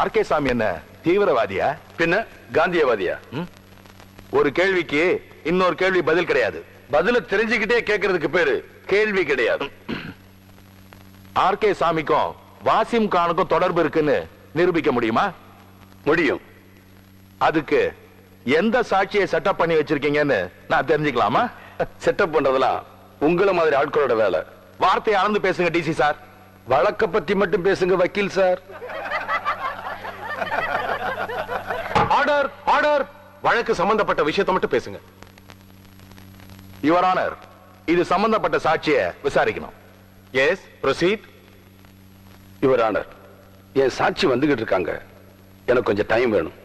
RK சாமி என்ன தீவிரவாதியா? பின்ன? காந்தியவாதியா? ஒரு கேள்விக்கு இன்னொரு கேள்வி பதில் கிடையாது. பதில தெரிஞ்சுக்கிட்டே கேட்கறதுக்கு பேரு கேள்வி கிடையாது. ஆர்கே சாமிக்கும் வாசிம் கானுக்கும் தொடர்பு இருக்குன்னு நிரூபிக்க முடியுமா? முடியும். அதுக்கு எந்த சாட்சியை செட்டப் பண்ணி வச்சிருக்கீங்கன்னு நான் தெரிஞ்சுக்கலாமா? செட்டப் பண்றதெல்லாம் உங்கள மாதிரி ஆட்களோட வேலை. வார்த்தையை அளந்து பேசுங்க டிசி சார். வழக்க பத்தி மட்டும் பேசுங்க வக்கீல் சார். Order order. வழக்கு சம்பந்தப்பட்ட விஷயத்தை மட்டும் பேசுங்க. யுவர் ஆனர் இது சம்பந்தப்பட்ட சாட்சியை விசாரிக்கணும். எஸ் ப்ரொசீட் யுவர் ஆனர் என் சாட்சி வந்துகிட்டு இருக்காங்க. எனக்கு கொஞ்சம் டைம் வேணும்.